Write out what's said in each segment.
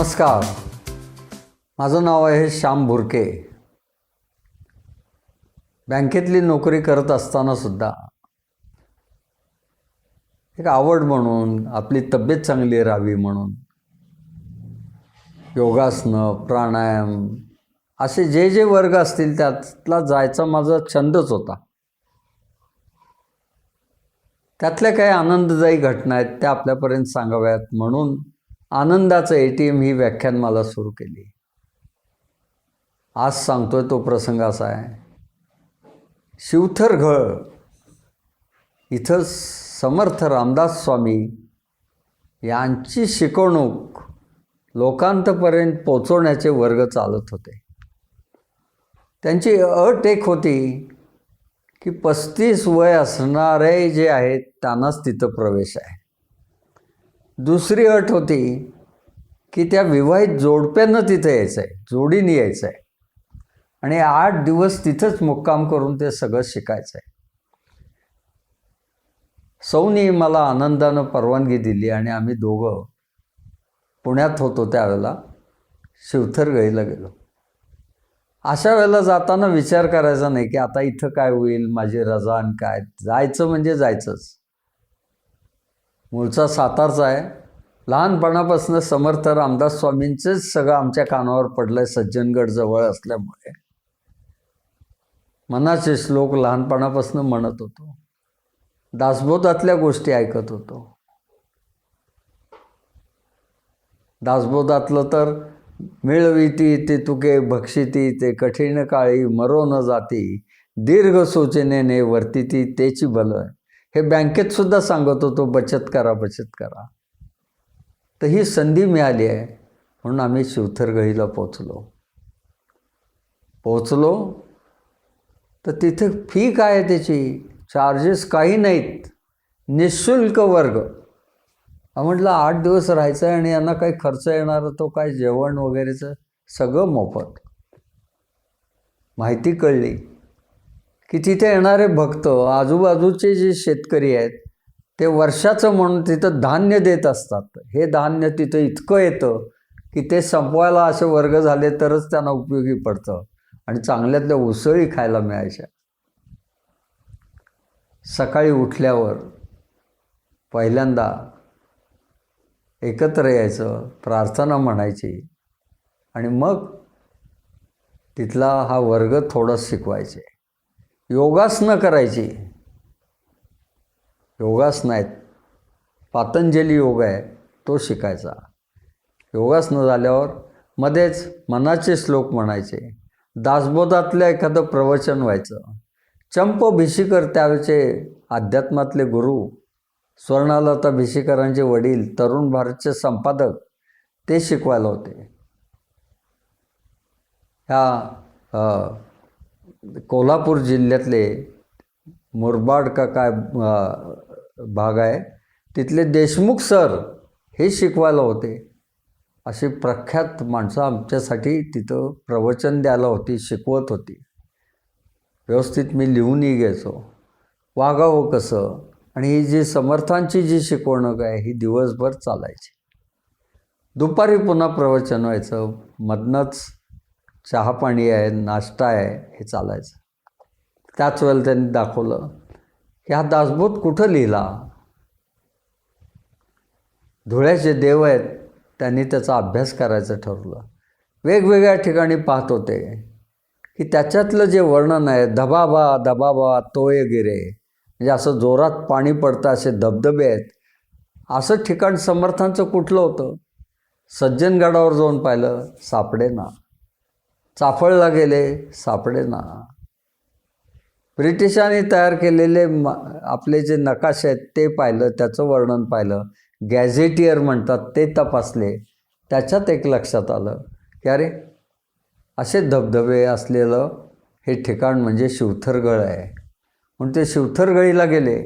नमस्कार. माझं नाव आहे श्याम भुरके बँकेतली नोकरी करत असताना सुद्धा एक आवड म्हणून आपली तब्येत चांगली राहावी म्हणून योगासनं प्राणायाम असे जे जे वर्ग असतील त्यातला जायचा माझा छंदच होता. त्यातल्या काही आनंददायी घटना आहेत त्या आपल्यापर्यंत सांगाव्यात म्हणून आनंदाचं ए टी एम ही व्याख्यान मला सुरू केली. आज सांगतोय तो प्रसंग असा आहे. शिवथरघळ इथं समर्थ रामदास स्वामी यांची शिकवणूक लोकांतपर्यंत पोचवण्याचे वर्ग चालत होते. त्यांची अट एक होती की पस्तीस वय असणारे जे आहेत त्यांनाच तिथं प्रवेश आहे. दुसरी अट होती की त्या विवाहित जोडप्यानं तिथं यायचं आहे जोडीने यायचं आहे आणि आठ दिवस तिथंच मुक्काम करून ते सगळं शिकायचं आहे सौनी मला आनंदानं परवानगी दिली आणि आम्ही दोघं पुण्यात होतो त्यावेळेला शिवथरगळीला गेलो. अशा वेळेला जाताना विचार करायचा नाही की आता इथं काय होईल माझी रजा आणि काय जायचं म्हणजे जायचंच. मूळचा सातारचा आहे. लहानपणापासून समर्थ रामदास स्वामींचंच सगळं आमच्या कानावर पडलं आहे सज्जनगड जवळ असल्यामुळे. मनाचे श्लोक लहानपणापासून म्हणत होतो. दासबोधातल्या गोष्टी ऐकत होतो. दासबोधातलं तर मिळविती ते तुके भक्षिती ते कठीण काळी मरो न जाती दीर्घ सोचनेने वर्तिती तेची भलं हे बँकेत सुद्धा सांगत होतो बचत करा बचत करा. तर ही संधी मिळाली आहे म्हणून आम्ही शिवथरगळीला पोचलो पोचलो तर तिथे फी काय आहे त्याची? चार्जेस काही नाहीत. निशुल्क वर्ग. म्हटलं आठ दिवस राहायचं आहे आणि यांना काही खर्च येणार तो काय जेवण वगैरेचं सगळं मोफत. माहिती कळली. की तिथे येणारे भक्त आजूबाजूचे जे शेतकरी आहेत ते वर्षाचं म्हणून तिथं धान्य देत असतात. हे धान्य तिथं इतकं येतं की ते संपवायला असे वर्ग झाले तरच त्यांना उपयोगी पडतं आणि चांगल्यातल्या उसळी खायला मिळायच्या. सकाळी उठल्यावर पहिल्यांदा एकत्र यायचं प्रार्थना म्हणायची आणि मग तिथला हा वर्ग थोडा शिकवायचे. योगासनं करायची. योगासनं आहेत. पातंजली योग आहे तो शिकायचा. योगासनं झाल्यावर मध्येच मनाचे श्लोक म्हणायचे. दासबोधातलं एखादं प्रवचन व्हायचं. चंप भिशीकर त्यावेळचे अध्यात्मातले गुरु स्वर्णालता भिशीकरांचे वडील तरुण भारतचे संपादक ते शिकवायला होते. ह्या कोल्हापूर जिल्ह्यातले मुरबाड का काय भाग आहे तिथले देशमुख सर हे शिकवायला होते. अशी प्रख्यात माणसं आमच्यासाठी तिथं प्रवचन द्यायला होती शिकवत होती. व्यवस्थित मी लिहूनही घ्यायचो. वागावं कसं? आणि ही जी समर्थांची जी शिकवणूक आहे ही दिवसभर चालायची. दुपारी पुन्हा प्रवचन व्हायचं. मधनंच चहापाणी आहे नाश्ता आहे हे चालायचं. त्याच वेळेला त्यांनी दाखवलं की हा दासबोध कुठं लिहिला? धुळ्याचे देव आहेत त्यांनी त्याचा अभ्यास करायचं ठरवलं. वेगवेगळ्या ठिकाणी पाहत होते की त्याच्यातलं जे वर्णन आहे धबाबा धबाबा तोय गिरे म्हणजे असं जोरात पाणी पडतं असे धबधबे आहेत असं ठिकाण समर्थांचं कुठलं होतं? सज्जनगडावर जाऊन पाहिलं सापडे ना चाफळला गेले सापडे ना. ब्रिटिशांनी तयार केलेले म आपले जे नकाशे आहेत ते पाहिलं त्याचं वर्णन पाहिलं. गॅझेटियर म्हणतात ते तपासले. त्याच्यात एक लक्षात आलं की अरे असे धबधबे असलेलं हे ठिकाण म्हणजे शिवथरगळ आहे. म्हणून ते शिवथरगळीला गेले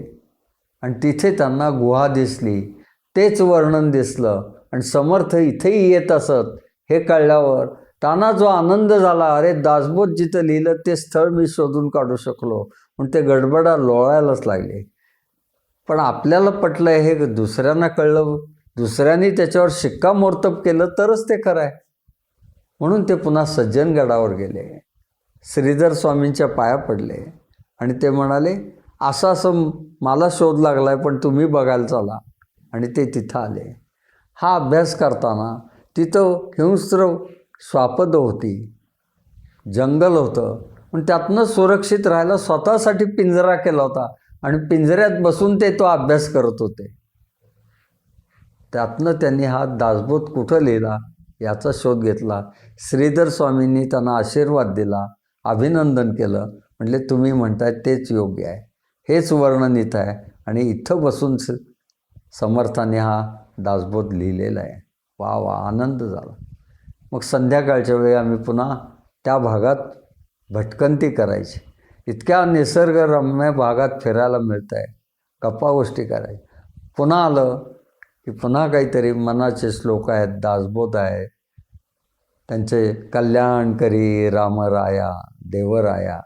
आणि तिथे त्यांना गुहा दिसली. तेच वर्णन दिसलं आणि समर्थ इथेही येत असत हे कळल्यावर त्यांना जो आनंद झाला अरे दासबोध जिथं लिहिलं ते स्थळ मी शोधून काढू शकलो. म्हणून ते गडबडा लोळायलाच लागले. पण आपल्याला पटलं हे दुसऱ्यांना कळलं. दुसऱ्यांनी त्याच्यावर शिक्कामोर्तब केलं तरच ते खरं आहे. म्हणून ते पुन्हा सज्जनगडावर गेले. श्रीधर स्वामींच्या पाया पडले. आणि ते म्हणाले असं असं मला शोध लागला आहे पण तुम्ही बघायला चला. आणि ते तिथं आले. हा अभ्यास करताना तिथं हिंस्र स्वापद होती. जंगल होतं. पण त्यातनं सुरक्षित राहायला स्वतःसाठी पिंजरा केला होता आणि पिंजऱ्यात बसून ते तो अभ्यास करत होते. त्यातनं त्यांनी हा दासबोध कुठं लिहिला याचा शोध घेतला. श्रीधर स्वामींनी त्यांना आशीर्वाद दिला अभिनंदन केलं. म्हटले तुम्ही म्हणताय तेच योग्य आहे. हेच वर्णन इथं आहे आणि इथं बसून स- समर्थाने हा दासबोध लिहिलेला आहे. वा वा आनंद झाला. मग संध्याकाळच्या वेळी आम्ही पुन्हा त्या भागात भटकंती करायची. इतक्या निसर्गरम्य भागात फिरायला मिळत आहे गप्पा गोष्टी करायच्या. पुन्हा आलं की पुन्हा काहीतरी मनाचे श्लोक आहेत दासबोध आहे. त्यांचे कल्याण करी रामराया देवराया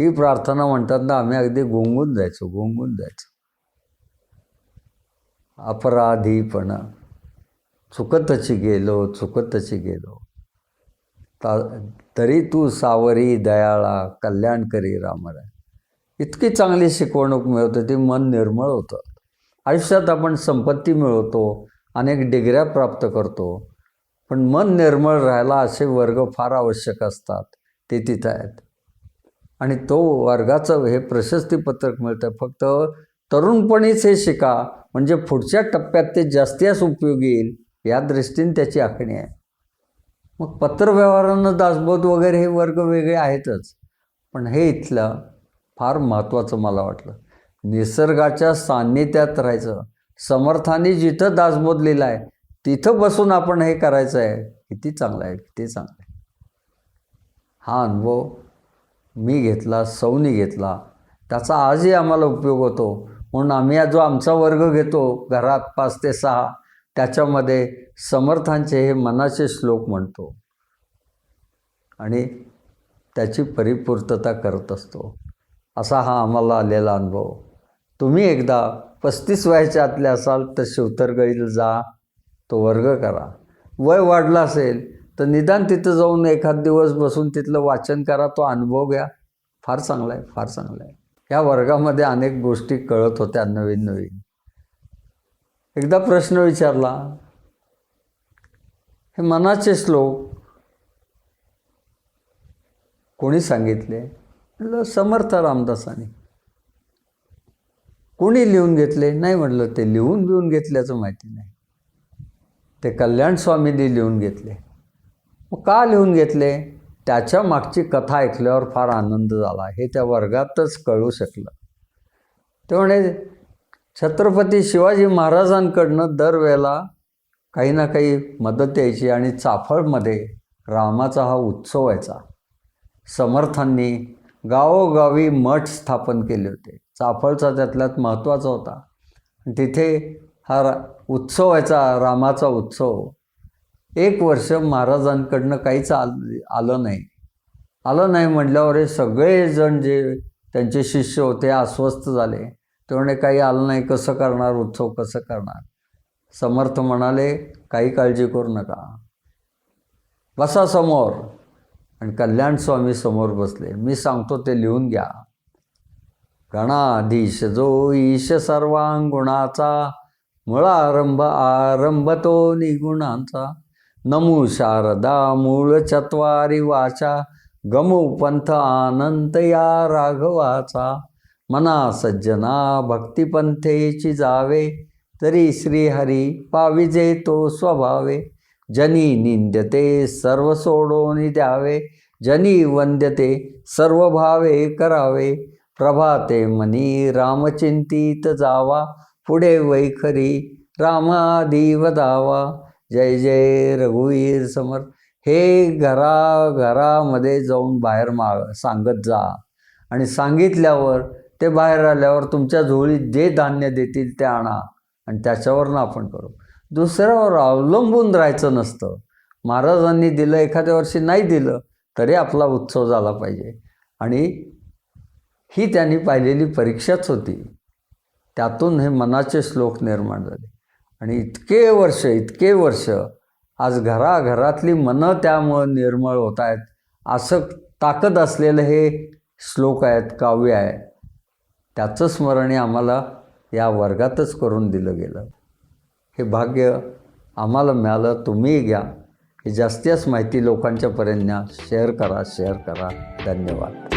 ही प्रार्थना म्हणतात ना आम्ही अगदी गोंगून जायचो गोंगून जायचो. अपराधीपणा. चुकतची गेलो चुकतची गेलो. ता तरी तू सावरी दयाळा कल्याण करी रामराय इतकी चांगली शिकवणूक मिळत ती मन निर्मळ होतं. आयुष्यात आपण संपत्ती मिळवतो अनेक डिग्र्या प्राप्त करतो पण मन निर्मळ राहायला असे वर्ग फार आवश्यक असतात ते तिथं आहेत. आणि तो वर्गाचं हे प्रशस्तीपत्रक मिळतं फक्त तरुणपणीच हे शिका म्हणजे पुढच्या टप्प्यात ते जास्तीच उपयोगी येईल या दृष्टीने त्याची आखणी आहे. मग पत्रव्यवहारानं दासबोध वगैरे हे वर्ग वेगळे आहेतच. पण हे इथलं फार महत्त्वाचं मला वाटलं. निसर्गाच्या सान्निध्यात राहायचं. समर्थाने जिथं दासबोध लिहिला आहे तिथं बसून आपण हे करायचं आहे किती चांगलं आहे किती चांगलं आहे. हा अनुभव मी घेतला सौनी घेतला. त्याचा आजही आम्हाला उपयोग होतो. म्हणून आम्ही जो आमचा वर्ग घेतो घरात पाच ते सहा त्याच्यामध्ये समर्थांचे हे मनाचे श्लोक म्हणतो. आणि त्याची परिपूर्तता करत असतो. असा हा आम्हाला आलेला अनुभव. तुम्ही एकदा पस्तीस वयाच्या आतले असाल तर शिवतरगळीला जा तो वर्ग करा. वय वाढला असेल तर निदान तिथं जाऊन एखाद दिवस बसून तिथलं वाचन करा तो अनुभव घ्या. फार चांगला आहे फार चांगला आहे. ह्या वर्गामध्ये अनेक गोष्टी कळत होत्या नवीन नवीन. एकदा प्रश्न विचारला हे मनाचे श्लोक कोणी सांगितले? म्हटलं समर्थ रामदासाने. कोणी लिहून घेतले? नाही म्हटलं ते लिहून बिहून घेतल्याचं माहिती नाही. ते कल्याण स्वामींनी लिहून घेतले. मग का लिहून घेतले? त्याच्या मागची कथा ऐकल्यावर फार आनंद झाला. हे त्या वर्गातच कळू शकलं. ते म्हणे छत्रपती शिवाजी महाराजांकडनं दरवेळेला काही ना काही मदत यायची आणि चाफळमध्ये रामाचा हा उत्सव व्हायचा. समर्थांनी गावोगावी मठ स्थापन केले होते. चाफळचा त्यातल्यात महत्त्वाचा होता. तिथे हा रा उत्सव व्हायचा रामाचा उत्सव. एक वर्ष महाराजांकडनं काहीच आल आलं नाही. आलं नाही म्हटल्यावर हे सगळेजण जे त्यांचे शिष्य होते अस्वस्थ झाले. तेवढे काही आलं नाही कसं करणार उत्सव कसं करणार? समर्थ म्हणाले काही काळजी करू नका. बसा समोर. आणि कल्याण स्वामी समोर बसले. मी सांगतो ते लिहून घ्या. गणाधीश जो ईश सर्वांगुणाचा मुळारंभ आरंभ तो निगुणांचा. नमू शारदा मूळ चत्वारी वाचा. गमू पंथ आनंद या राघवाचा. मना सज्जना भक्तिपंथेची जावे तरी श्रीहरी पाविजे तो स्वभावे. जनी निंदते सर्व सोडोनी द्यावे जनी वंद्यते सर्व भावे करावे. प्रभाते मनी रामचिंतित जावा पुढे वैखरी रामादी दावा. जय जय रघुवीर समर. हे घरा घरामध्ये जाऊन बाहेर मा सांगत जा. आणि सांगितल्यावर ते बाहेर आल्यावर तुमच्या झोळीत जे धान्य देतील ते आणा आणि त्याच्यावरनं आपण करू. दुसऱ्यावर अवलंबून राहायचं नसतं. महाराजांनी दिलं एखाद्या वर्षी नाही दिलं तरी आपला उत्सव झाला पाहिजे. आणि ही त्यांनी पाहिलेली परीक्षाच होती. त्यातून हे मनाचे श्लोक निर्माण झाले. आणि इतके वर्ष इतके वर्ष आज घराघरातली मनं त्यामुळं निर्मळ होत आहेत. असं ताकद असलेलं हे श्लोक आहेत काव्य आहे त्याचं स्मरणे आम्हाला या वर्गातच करून दिलं गेलं. हे भाग्य आम्हाला मिळालं तुम्हीही घ्या. हे जास्तीच माहिती लोकांच्यापर्यंत शेअर करा शेअर करा. धन्यवाद.